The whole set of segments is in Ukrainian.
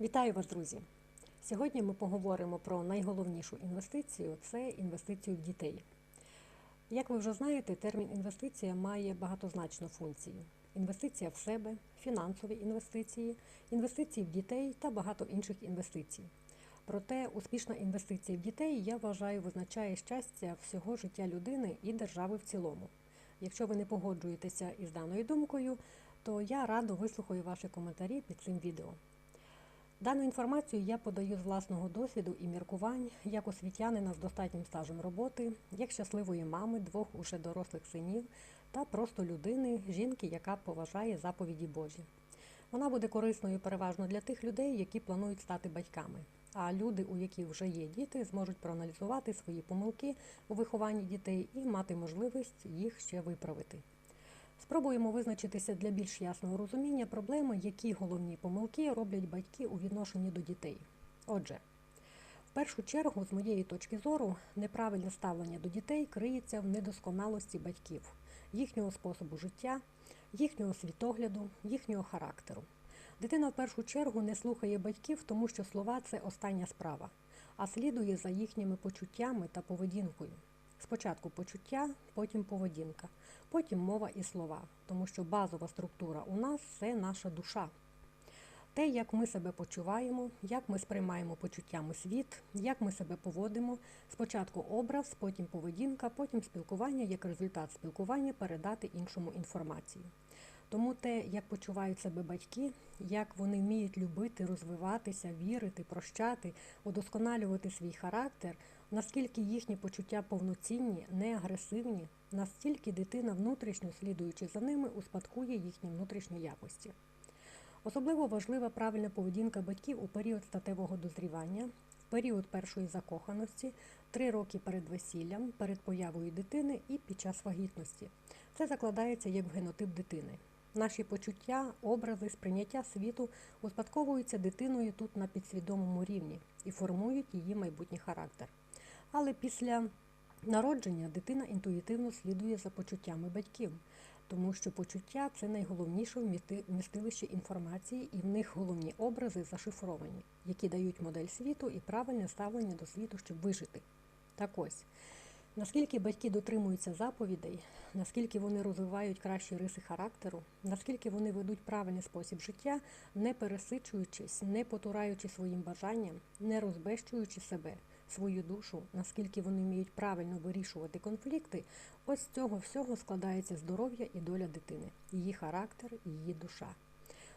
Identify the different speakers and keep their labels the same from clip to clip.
Speaker 1: Вітаю вас, друзі! Сьогодні ми поговоримо про найголовнішу інвестицію це інвестицію в дітей. Як ви вже знаєте, термін інвестиція має багатозначну функцію: інвестиція в себе, фінансові інвестиції, інвестиції в дітей та багато інших інвестицій. Проте успішна інвестиція в дітей, я вважаю, визначає щастя всього життя людини і держави в цілому. Якщо ви не погоджуєтеся із даною думкою, то я радо вислухаю ваші коментарі під цим відео. Дану інформацію я подаю з власного досвіду і міркувань як освітянина з достатнім стажем роботи, як щасливої мами двох уже дорослих синів та просто людини, жінки, яка поважає заповіді Божі. Вона буде корисною переважно для тих людей, які планують стати батьками. А люди, у яких вже є діти, зможуть проаналізувати свої помилки у вихованні дітей і мати можливість їх ще виправити. Спробуємо визначитися для більш ясного розуміння проблеми, які головні помилки роблять батьки у відношенні до дітей. Отже, в першу чергу, з моєї точки зору, неправильне ставлення до дітей криється в недосконалості батьків, їхнього способу життя, їхнього світогляду, їхнього характеру. Дитина в першу чергу не слухає батьків, тому що слова це остання справа, а слідує за їхніми почуттями та поведінкою. Спочатку почуття, потім поведінка, потім мова і слова, тому що базова структура у нас це наша душа. Те, як ми себе почуваємо, як ми сприймаємо почуттями світ, як ми себе поводимо, спочатку образ, потім поведінка, потім спілкування, як результат спілкування передати іншому інформацію. Тому те, як почувають себе батьки, як вони вміють любити, розвиватися, вірити, прощати, удосконалювати свій характер, наскільки їхні почуття повноцінні, не агресивні, настільки дитина, внутрішньо слідуючи за ними, успадкує їхні внутрішні якості. Особливо важлива правильна поведінка батьків у період статевого дозрівання, в період першої закоханості, три роки перед весіллям, перед появою дитини і під час вагітності. Це закладається як в генотип дитини. Наші почуття, образи, сприйняття світу успадковуються дитиною тут на підсвідомому рівні і формують її майбутній характер. Але після народження дитина інтуїтивно слідує за почуттями батьків, тому що почуття це найголовніше вмістилище інформації, і в них головні образи зашифровані, які дають модель світу і правильне ставлення до світу, щоб вижити. Так ось. Наскільки батьки дотримуються заповідей, наскільки вони розвивають кращі риси характеру, наскільки вони ведуть правильний спосіб життя, не пересичуючись, не потураючи своїм бажанням, не розбещуючи себе, свою душу, наскільки вони вміють правильно вирішувати конфлікти, ось з цього всього складається здоров'я і доля дитини, її характер, її душа.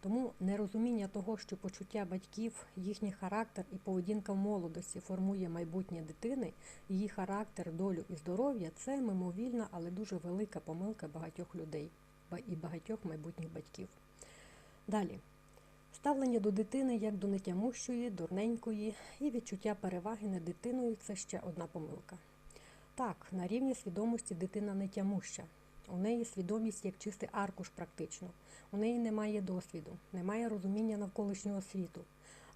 Speaker 1: Тому нерозуміння того, що почуття батьків, їхній характер і поведінка в молодості формує майбутнє дитини, її характер, долю і здоров'я це мимовільна, але дуже велика помилка багатьох людей і багатьох майбутніх батьків. Далі. Ставлення до дитини як до нетямущої, дурненької і відчуття переваги над дитиною це ще одна помилка. Так, на рівні свідомості дитина не тямуща. У неї свідомість як чистий аркуш практично. У неї немає досвіду, немає розуміння навколишнього світу.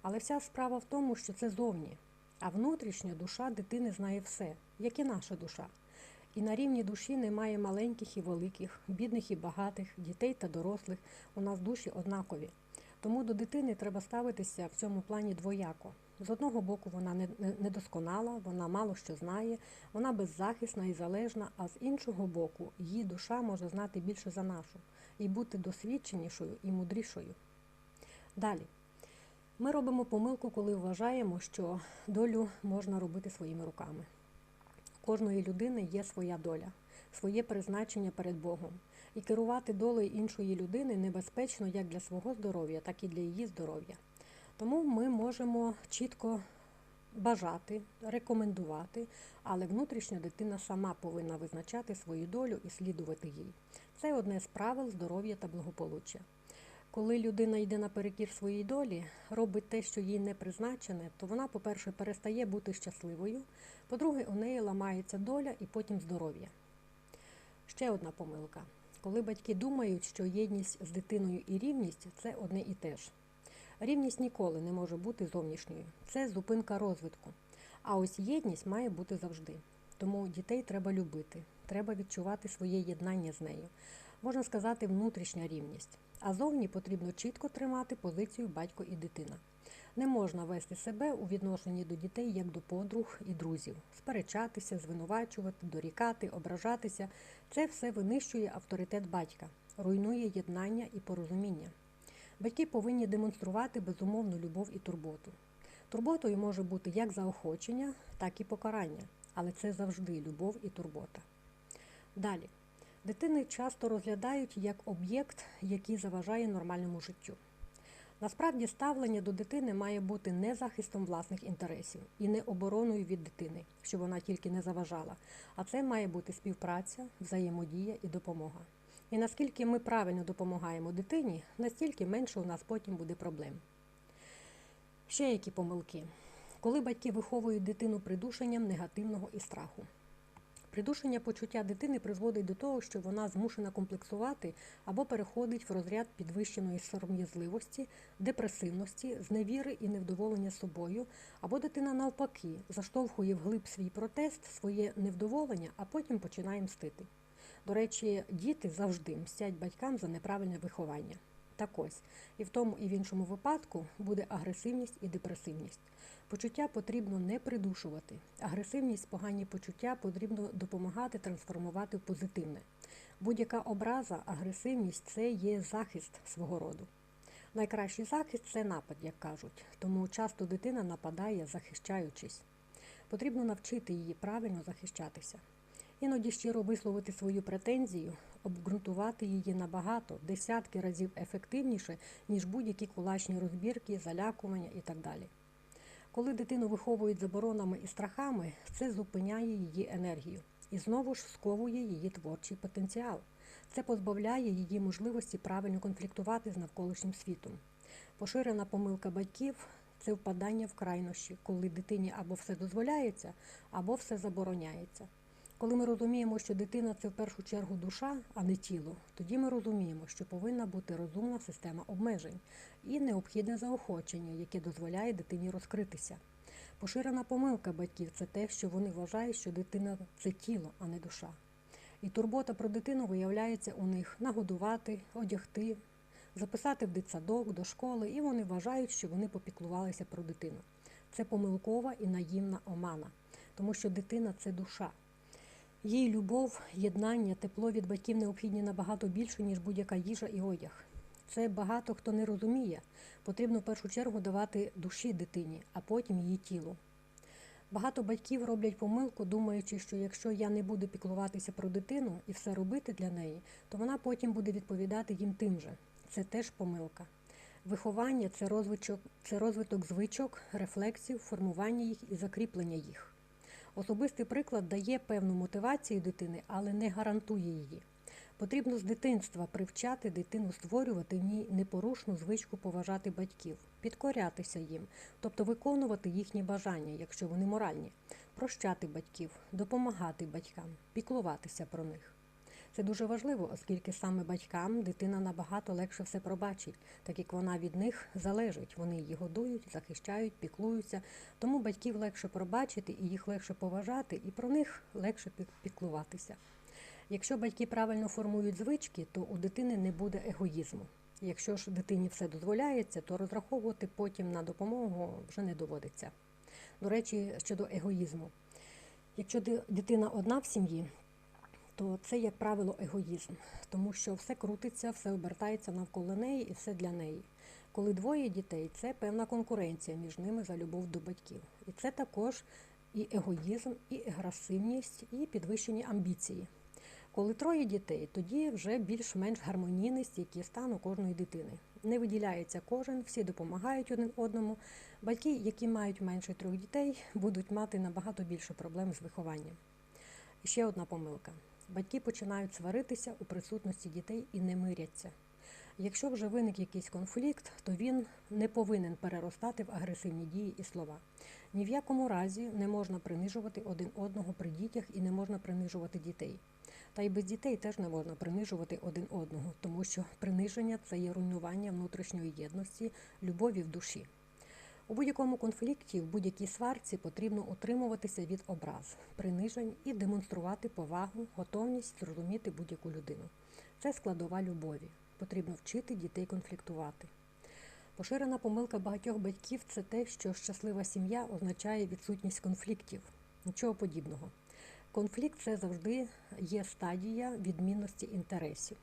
Speaker 1: Але вся справа в тому, що це зовні. А внутрішня душа дитини знає все, як і наша душа. І на рівні душі немає маленьких і великих, бідних і багатих, дітей та дорослих. У нас душі однакові. Тому до дитини треба ставитися в цьому плані двояко. З одного боку, вона недосконала, вона мало що знає, вона беззахисна і залежна, а з іншого боку, її душа може знати більше за нашу і бути досвідченішою і мудрішою. Далі. Ми робимо помилку, коли вважаємо, що долю можна робити своїми руками. У кожної людини є своя доля, своє призначення перед Богом. І керувати долею іншої людини небезпечно як для свого здоров'я, так і для її здоров'я. Тому ми можемо чітко бажати, рекомендувати, але внутрішня дитина сама повинна визначати свою долю і слідувати їй. Це одне з правил здоров'я та благополуччя. Коли людина йде наперекір своїй долі, робить те, що їй не призначене, то вона, по-перше, перестає бути щасливою, по-друге, у неї ламається доля і потім здоров'я. Ще одна помилка. Коли батьки думають, що єдність з дитиною і рівність це одне і те ж. Рівність ніколи не може бути зовнішньою. Це зупинка розвитку. А ось єдність має бути завжди. Тому дітей треба любити, треба відчувати своє єднання з нею. Можна сказати, внутрішня рівність. А зовні потрібно чітко тримати позицію батько і дитина. Не можна вести себе у відношенні до дітей як до подруг і друзів, сперечатися, звинувачувати, дорікати, ображатися. Це все винищує авторитет батька, руйнує єднання і порозуміння. Батьки повинні демонструвати безумовну любов і турботу. Турботою може бути як заохочення, так і покарання, але це завжди любов і турбота. Далі. Дитини часто розглядають як об'єкт, який заважає нормальному життю. Насправді ставлення до дитини має бути не захистом власних інтересів і не обороною від дитини, щоб вона тільки не заважала, а це має бути співпраця, взаємодія і допомога. І наскільки ми правильно допомагаємо дитині, настільки менше у нас потім буде проблем. Ще які помилки. Коли батьки виховують дитину придушенням негативного і страху. Придушення почуття дитини призводить до того, що вона змушена комплексувати або переходить в розряд підвищеної сором'язливості, депресивності, зневіри і невдоволення собою, або дитина навпаки заштовхує вглиб свій протест, своє невдоволення, а потім починає мстити. До речі, діти завжди мстять батькам за неправильне виховання. Так ось, і в тому, і в іншому випадку буде агресивність і депресивність. Почуття потрібно не придушувати. Агресивність, погані почуття потрібно допомагати трансформувати в позитивне. Будь-яка образа, агресивність це є захист свого роду. Найкращий захист це напад, як кажуть, тому часто дитина нападає, захищаючись. Потрібно навчити її правильно захищатися. Іноді щиро висловити свою претензію, обґрунтувати її набагато, десятки разів ефективніше, ніж будь-які кулачні розбірки, залякування і так далі. Коли дитину виховують заборонами і страхами, це зупиняє її енергію і знову ж сковує її творчий потенціал. Це позбавляє її можливості правильно конфліктувати з навколишнім світом. Поширена помилка батьків це впадання в крайнощі, коли дитині або все дозволяється, або все забороняється. Коли ми розуміємо, що дитина це в першу чергу душа, а не тіло, тоді ми розуміємо, що повинна бути розумна система обмежень і необхідне заохочення, яке дозволяє дитині розкритися. Поширена помилка батьків це те, що вони вважають, що дитина це тіло, а не душа. І турбота про дитину виявляється у них нагодувати, одягти, записати в дитсадок, до школи, і вони вважають, що вони попіклувалися про дитину. Це помилкова і наївна омана, тому що дитина це душа. Їй любов, єднання, тепло від батьків необхідні набагато більше, ніж будь-яка їжа і одяг. Це багато хто не розуміє. Потрібно в першу чергу давати душі дитині, а потім її тілу. Багато батьків роблять помилку, думаючи, що якщо я не буду піклуватися про дитину і все робити для неї, то вона потім буде відповідати їм тим же. Це теж помилка. Виховання це розвиток, це розвиток звичок, рефлексів, формування їх і закріплення їх. Особистий приклад дає певну мотивацію дитини, але не гарантує її. Потрібно з дитинства привчати дитину створювати в ній непорушну звичку поважати батьків, підкорятися їм, тобто виконувати їхні бажання, якщо вони моральні, прощати батьків, допомагати батькам, піклуватися про них. Це дуже важливо, оскільки саме батькам дитина набагато легше все пробачить, так як вона від них залежить. Вони її годують, захищають, піклуються. Тому батьків легше пробачити і їх легше поважати, і про них легше піклуватися. Якщо батьки правильно формують звички, то у дитини не буде егоїзму. Якщо ж дитині все дозволяється, то розраховувати потім на допомогу вже не доводиться. До речі, щодо егоїзму. Якщо дитина одна в сім'ї, то це, як правило, егоїзм, тому що все крутиться, все обертається навколо неї і все для неї. Коли двоє дітей, це певна конкуренція між ними за любов до батьків. І це також і егоїзм, і агресивність, і підвищені амбіції. Коли троє дітей, тоді вже більш-менш гармонійний стійкий стан у кожної дитини. Не виділяється кожен, всі допомагають один одному. Батьки, які мають менше трьох дітей, будуть мати набагато більше проблем з вихованням. Ще одна помилка. Батьки починають сваритися у присутності дітей і не миряться. Якщо вже виник якийсь конфлікт, то він не повинен переростати в агресивні дії і слова. Ні в якому разі не можна принижувати один одного при дітях і не можна принижувати дітей. Та й без дітей теж не можна принижувати один одного, тому що приниження це є руйнування внутрішньої єдності, любові в душі. У будь-якому конфлікті, в будь-якій сварці потрібно утримуватися від образ, принижень і демонструвати повагу, готовність зрозуміти будь-яку людину. Це складова любові. Потрібно вчити дітей конфліктувати. Поширена помилка багатьох батьків це те, що щаслива сім'я означає відсутність конфліктів. Нічого подібного. Конфлікт це завжди є стадія відмінності інтересів.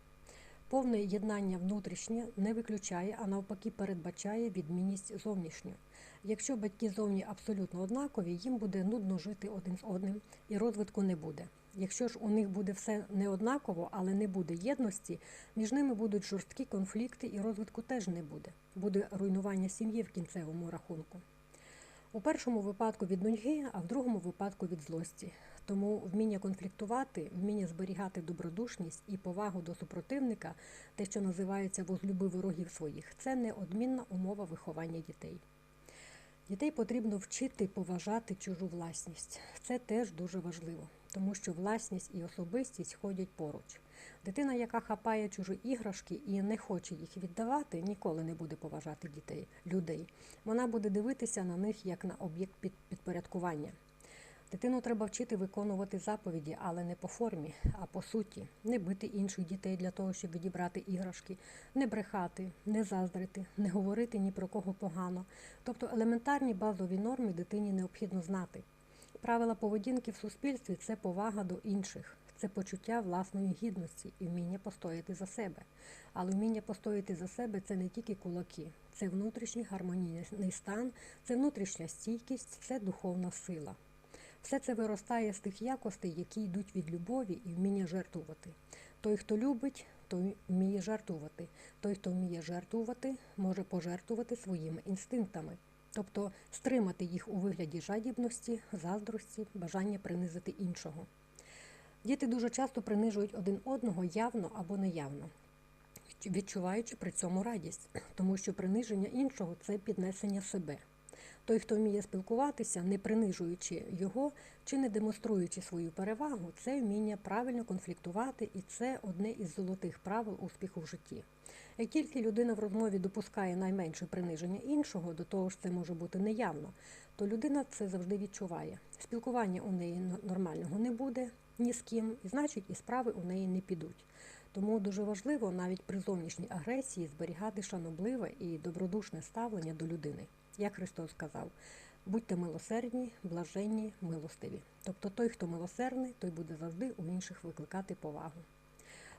Speaker 1: Повне єднання внутрішнє не виключає, а навпаки передбачає відмінність зовнішню. Якщо батьки зовні абсолютно однакові, їм буде нудно жити один з одним і розвитку не буде. Якщо ж у них буде все неоднаково, але не буде єдності, між ними будуть жорсткі конфлікти і розвитку теж не буде. Буде руйнування сім'ї в кінцевому рахунку. У першому випадку від нудьги, а в другому випадку від злості. Тому вміння конфліктувати, вміння зберігати добродушність і повагу до супротивника, те, що називається возлюби ворогів своїх, це неодмінна умова виховання дітей. Дітей потрібно вчити поважати чужу власність. Це теж дуже важливо, тому що власність і особистість ходять поруч. Дитина, яка хапає чужі іграшки і не хоче їх віддавати, ніколи не буде поважати дітей, людей. Вона буде дивитися на них як на об'єкт під- підпорядкування. Дитину треба вчити виконувати заповіді, але не по формі, а по суті. Не бити інших дітей для того, щоб відібрати іграшки, не брехати, не заздрити, не говорити ні про кого погано. Тобто елементарні базові норми дитині необхідно знати. Правила поведінки в суспільстві це повага до інших, це почуття власної гідності і вміння постояти за себе. Але вміння постояти за себе це не тільки кулаки, це внутрішній гармонійний стан, це внутрішня стійкість, це духовна сила. Все це виростає з тих якостей, які йдуть від любові і вміння жертвувати. Той, хто любить, той вміє жертвувати. Той, хто вміє жертвувати, може пожертвувати своїми інстинктами, тобто стримати їх у вигляді жадібності, заздрості, бажання принизити іншого. Діти дуже часто принижують один одного явно або неявно, відчуваючи при цьому радість, тому що приниження іншого це піднесення себе. Той, хто вміє спілкуватися, не принижуючи його чи не демонструючи свою перевагу, це вміння правильно конфліктувати, і це одне із золотих правил успіху в житті. Як тільки людина в розмові допускає найменше приниження іншого, до того ж це може бути неявно, то людина це завжди відчуває. Спілкування у неї нормального не буде ні з ким, і значить і справи у неї не підуть. Тому дуже важливо навіть при зовнішній агресії зберігати шанобливе і добродушне ставлення до людини. Як Христос сказав, будьте милосердні, блаженні, милостиві. Тобто той, хто милосердний, той буде завжди у інших викликати повагу.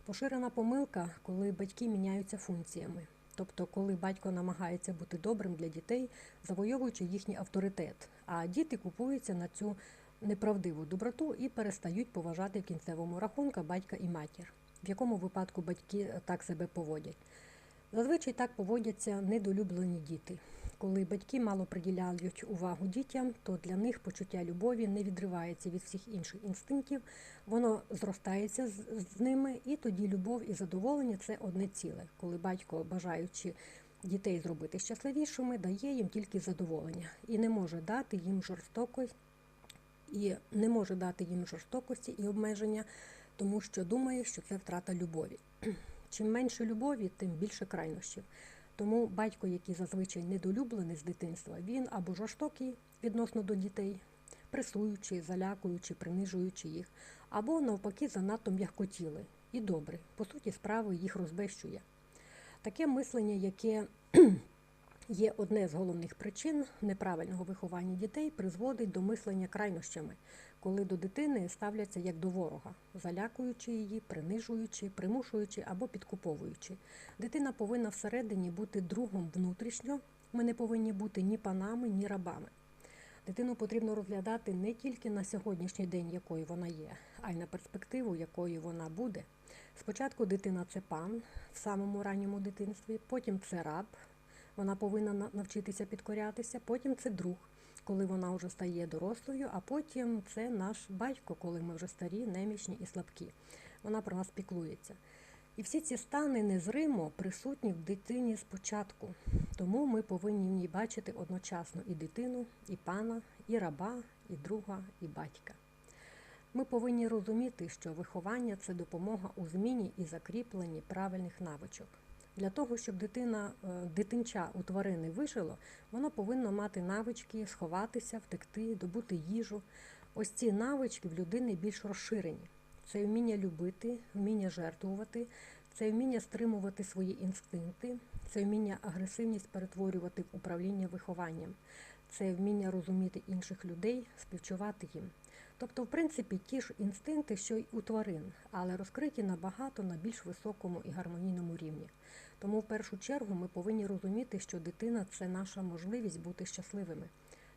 Speaker 1: Поширена помилка, коли батьки міняються функціями. Тобто, коли батько намагається бути добрим для дітей, завойовуючи їхній авторитет, а діти купуються на цю неправдиву доброту і перестають поважати в кінцевому рахунку батька і матір. В якому випадку батьки так себе поводять? Зазвичай так поводяться недолюблені діти. Коли батьки мало приділяють увагу дітям, то для них почуття любові не відривається від всіх інших інстинктів, воно зростається з, ними, і тоді любов і задоволення це одне ціле. Коли батько, бажаючи дітей зробити щасливішими, дає їм тільки задоволення і не може дати їм жорстокость, і не може дати їм жорстокості і обмеження, тому що думає, що це втрата любові. Чим менше любові, тим більше крайнощів. Тому батько, який зазвичай недолюблений з дитинства, він або жорстокий відносно до дітей, пресуючи, залякуючи, принижуючи їх, або навпаки занадто м'якотіли і добрий. По суті, справи їх розбещує. Таке мислення, яке є одне з головних причин неправильного виховання дітей, призводить до мислення крайнощами, коли до дитини ставляться як до ворога, залякуючи її, принижуючи, примушуючи або підкуповуючи. Дитина повинна всередині бути другом внутрішньо. Ми не повинні бути ні панами, ні рабами. Дитину потрібно розглядати не тільки на сьогоднішній день, якою вона є, а й на перспективу, якою вона буде. Спочатку дитина це пан в самому ранньому дитинстві, потім це раб, вона повинна навчитися підкорятися, потім це друг, коли вона вже стає дорослою, а потім це наш батько, коли ми вже старі, немічні і слабкі. Вона про нас піклується. І всі ці стани незримо присутні в дитині спочатку. Тому ми повинні в ній бачити одночасно і дитину, і пана, і раба, і друга, і батька. Ми повинні розуміти, що виховання це допомога у зміні і закріпленні правильних навичок. Для того, щоб дитина, е, дитинча у тварини вижило, воно повинно мати навички сховатися, втекти, добути їжу. Ось ці навички в людини більш розширені. Це вміння любити, вміння жертвувати, це вміння стримувати свої інстинкти, це вміння агресивність перетворювати в управління вихованням, це вміння розуміти інших людей, співчувати їм. Тобто, в принципі, ті ж інстинкти, що й у тварин, але розкриті набагато на більш високому і гармонійному рівні. Тому в першу чергу ми повинні розуміти, що дитина це наша можливість бути щасливими.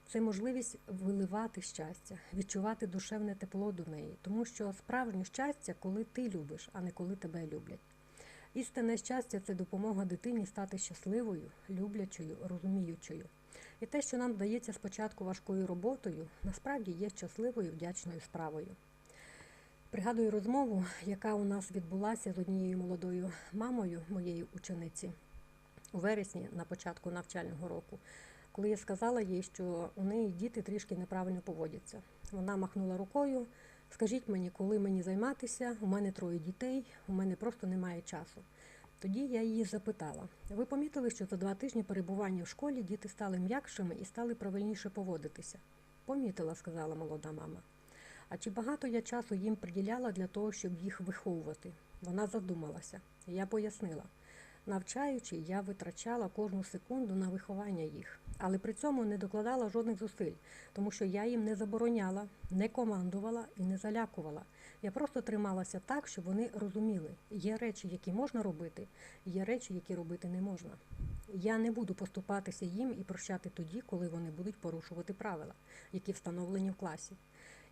Speaker 1: Це можливість виливати щастя, відчувати душевне тепло до неї, тому що справжнє щастя, коли ти любиш, а не коли тебе люблять. Істинне щастя це допомога дитині стати щасливою, люблячою, розуміючою. І те, що нам дається спочатку важкою роботою, насправді є щасливою, вдячною справою. Пригадую розмову, яка у нас відбулася з однією молодою мамою моєї учениці у вересні на початку навчального року, коли я сказала їй, що у неї діти трішки неправильно поводяться. Вона махнула рукою. Скажіть мені, коли мені займатися? У мене троє дітей, у мене просто немає часу. Тоді я її запитала: ви помітили, що за два тижні перебування в школі діти стали м'якшими і стали правильніше поводитися? Помітила, сказала молода мама. А чи багато я часу їм приділяла для того, щоб їх виховувати? Вона задумалася. Я пояснила. Навчаючи, я витрачала кожну секунду на виховання їх, але при цьому не докладала жодних зусиль, тому що я їм не забороняла, не командувала і не залякувала. Я просто трималася так, щоб вони розуміли, є речі, які можна робити, є речі, які робити не можна. Я не буду поступатися їм і прощати тоді, коли вони будуть порушувати правила, які встановлені в класі.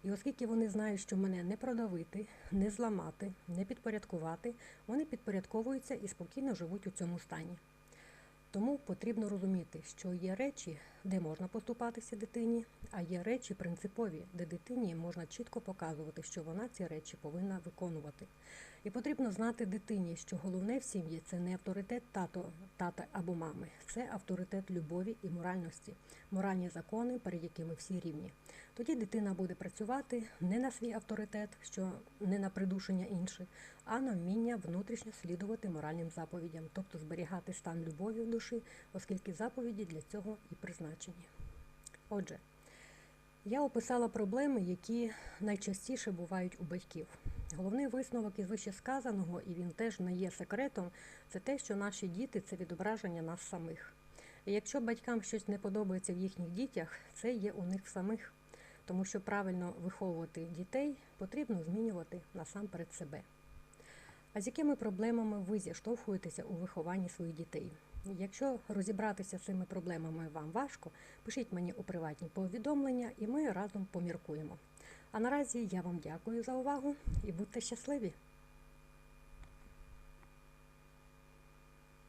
Speaker 1: І оскільки вони знають, що мене не продавити, не зламати, не підпорядкувати, вони підпорядковуються і спокійно живуть у цьому стані. Тому потрібно розуміти, що є речі, де можна поступатися дитині, а є речі принципові, де дитині можна чітко показувати, що вона ці речі повинна виконувати. І потрібно знати дитині, що головне в сім'ї це не авторитет тато, тата або мами, це авторитет любові і моральності, моральні закони, перед якими всі рівні. Тоді дитина буде працювати не на свій авторитет, що не на придушення інших, а на вміння внутрішньо слідувати моральним заповідям, тобто зберігати стан любові в душі, оскільки заповіді для цього і призначені. Отже, я описала проблеми, які найчастіше бувають у батьків. Головний висновок із вище сказаного, і він теж не є секретом, це те, що наші діти це відображення нас самих. І якщо батькам щось не подобається в їхніх дітях, це є у них самих, тому що правильно виховувати дітей потрібно змінювати насамперед себе. А з якими проблемами ви зіштовхуєтеся у вихованні своїх дітей? Якщо розібратися з цими проблемами вам важко, пишіть мені у приватні повідомлення, і ми разом поміркуємо. А наразі я вам дякую за увагу і будьте щасливі!